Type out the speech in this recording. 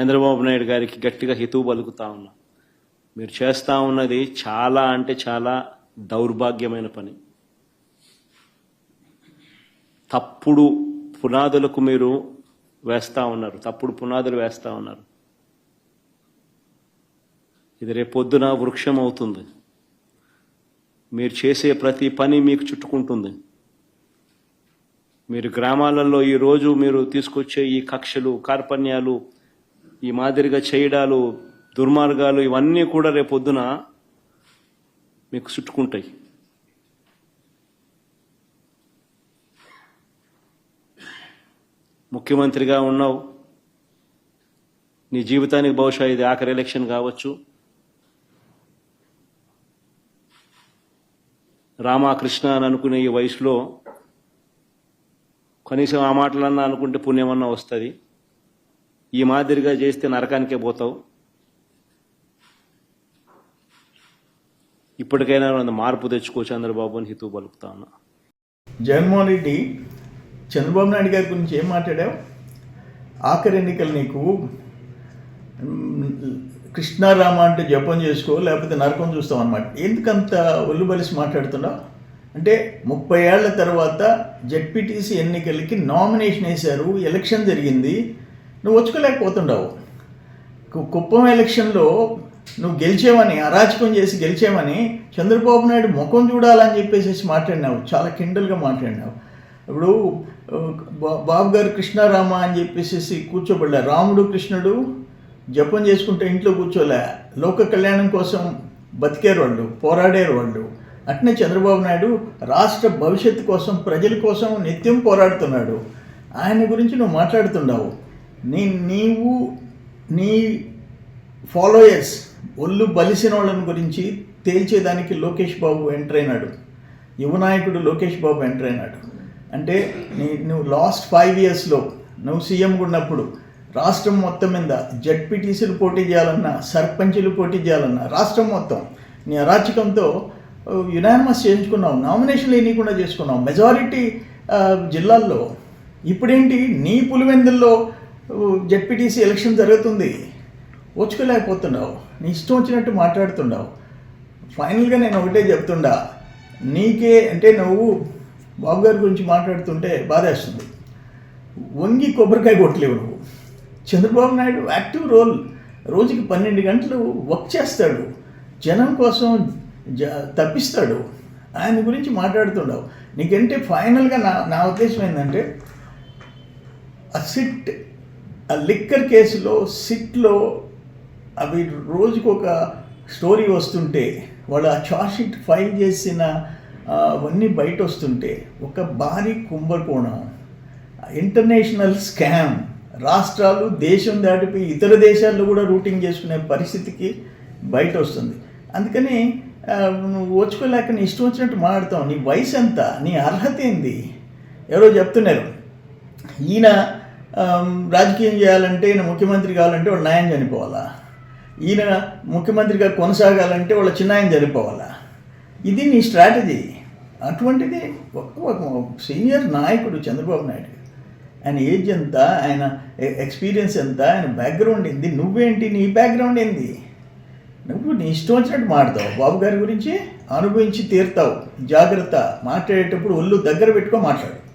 చంద్రబాబు నాయుడు గారికి గట్టిగా హితువు పలుకుతా ఉన్నా. మీరు చేస్తూ ఉన్నది చాలా అంటే చాలా దౌర్భాగ్యమైన పని. తప్పుడు పునాదులకు మీరు వేస్తూ ఉన్నారు. తప్పుడు పునాదులు వేస్తూ ఉన్నారు. ఇది రేపొద్దున వృక్షం అవుతుంది. మీరు చేసే ప్రతి పని మీకు చుట్టుకుంటుంది. మీరు గ్రామాలలో ఈరోజు మీరు తీసుకొచ్చే ఈ కక్షలు కార్పణ్యాలు ఈ మాదిరిగా చేయడాలు దుర్మార్గాలు ఇవన్నీ కూడా రేపొద్దున మీకు చుట్టుకుంటాయి. ముఖ్యమంత్రిగా ఉన్నావు. నీ జీవితానికి బహుశా ఇది ఆఖరి ఎలక్షన్ కావచ్చు. రామకృష్ణ అని అనుకునే ఈ వయసులో కనీసం ఆ మాటలన్నా అనుకుంటే పుణ్యమన్నా వస్తుంది. ఈ మాదిరిగా చేస్తే నరకానికే పోతావు. ఇప్పటికైనా కొంత మార్పు తెచ్చుకో చంద్రబాబు అని హితూ పలుకుతా ఉన్నా. జగన్మోహన్ రెడ్డి చంద్రబాబు నాయుడు గారి గురించి ఏం మాట్లాడావు? ఆఖరి ఎన్నికలు నీకు కృష్ణారామ అంటే జపం చేసుకో లేకపోతే నరకం చూస్తాం అనమాట ఎందుకంత ఒళ్ళు బలిసి మాట్లాడుతున్నావు? అంటే ముప్పై ఏళ్ళ తర్వాత జడ్పీటీసీ ఎన్నికలకి నామినేషన్ వేశారు ఎలక్షన్ జరిగింది. నువ్వు వచ్చుకోలేకపోతుండవు కుప్పం ఎలక్షన్లో నువ్వు గెలిచేవని అరాచకం చేసి గెలిచేవని చంద్రబాబు నాయుడు ముఖం చూడాలని చెప్పేసి మాట్లాడినావు. చాలా కిండల్గా మాట్లాడినావు. ఇప్పుడు బా- బాబు గారు కృష్ణారామ అని చెప్పేసి కూర్చోబడలే రాముడు కృష్ణుడు జపం చేసుకుంటే ఇంట్లో కూర్చోలే. లోక కళ్యాణం కోసం బతికేరు వాళ్ళు పోరాడేరు వాళ్ళు. అట్నే చంద్రబాబు నాయుడు రాష్ట్ర భవిష్యత్తు కోసం ప్రజల కోసం నిత్యం పోరాడుతున్నాడు. ఆయన గురించి నువ్వు మాట్లాడుతున్నావు నీ నీవు నీ ఫాలోయర్స్ ఒళ్ళు బలిసిన వాళ్ళని గురించి తేల్చేదానికి లోకేష్ బాబు ఎంటర్ అయినాడు. యువనాయకుడు లోకేష్ బాబు ఎంటర్ అయినాడు. అంటే నీ నువ్వు లాస్ట్ ఫైవ్ ఇయర్స్లో నువ్వు సీఎం ఉన్నప్పుడు రాష్ట్రం మొత్తం మీద జడ్పీటీసీలు పోటీ చేయాలన్నా సర్పంచులు పోటీ చేయాలన్నా రాష్ట్రం మొత్తం నీ అరాచకంతో యునానిమస్ చేయించుకున్నావు. నామినేషన్లు ఎన్నికుండా చేసుకున్నావు. మెజారిటీ జిల్లాల్లో ఇప్పుడేంటి? నీ పులివెందుల్లో జెడ్పీటీసీ ఎలక్షన్ జరుగుతుంది. ఓచుకోలేకపోతున్నావు. నీ ఇష్టం వచ్చినట్టు మాట్లాడుతున్నావు. ఫైనల్గా నేను ఒకటే చెప్తుండా. నీకే అంటే నువ్వు బాబు గారి గురించి మాట్లాడుతుంటే బాధేస్తుంది. వంగి కొబ్బరికాయ కొట్టలేవు నువ్వు. Chandrababu Naidu active role. రోజుకి పన్నెండు గంటలు వర్క్ చేస్తాడు. జనం కోసం జ తప్పిస్తాడు. ఆయన గురించి మాట్లాడుతుండవు నీకంటే ఫైనల్గా నా నా ఉద్దేశం ఏంటంటే అసిట్ ఆ లిక్కర్ కేసులో సిట్లో అవి రోజుకు ఒక స్టోరీ వస్తుంటే వాళ్ళు ఆ చార్జ్షీట్ ఫైల్ చేసిన అవన్నీ బయట వస్తుంటే ఒక భారీ కుంభకోణం. International scam. రాష్ట్రాలు దేశం దాటిపోయి ఇతర దేశాల్లో కూడా రూటింగ్ చేసుకునే పరిస్థితికి బయట వస్తుంది అందుకని నువ్వు ఓచుకోలేక నీ ఇష్టం వచ్చినట్టు మాట్లాడతావు. నీ వయసు ఎంత నీ అర్హత ఏంది? ఎవరో చెప్తున్నారు. ఈయన రాజకీయం చేయాలంటే ఈయన ముఖ్యమంత్రి కావాలంటే వాళ్ళు న్యాయం చనిపోవాలా? ఈయన ముఖ్యమంత్రిగా కొనసాగాలంటే వాళ్ళ చిన్నాయన చనిపోవాలా? ఇది నీ స్ట్రాటజీ. అటువంటిది ఒక ఒక సీనియర్ నాయకుడు చంద్రబాబు నాయుడు ఆయన ఏజ్ ఎంత? ఆయన ఎక్స్పీరియన్స్ ఎంత? ఆయన బ్యాక్గ్రౌండ్ ఏంది? నువ్వేంటి? నీ బ్యాక్గ్రౌండ్ ఏంది? నువ్వు నీ ఇష్టం వచ్చినట్టు మాడతావు బాబు గారి గురించి అనుభవించి తీరుతావు. జాగ్రత్త. మాట్లాడేటప్పుడు ఒళ్ళు దగ్గర పెట్టుకో మాట్లాడు.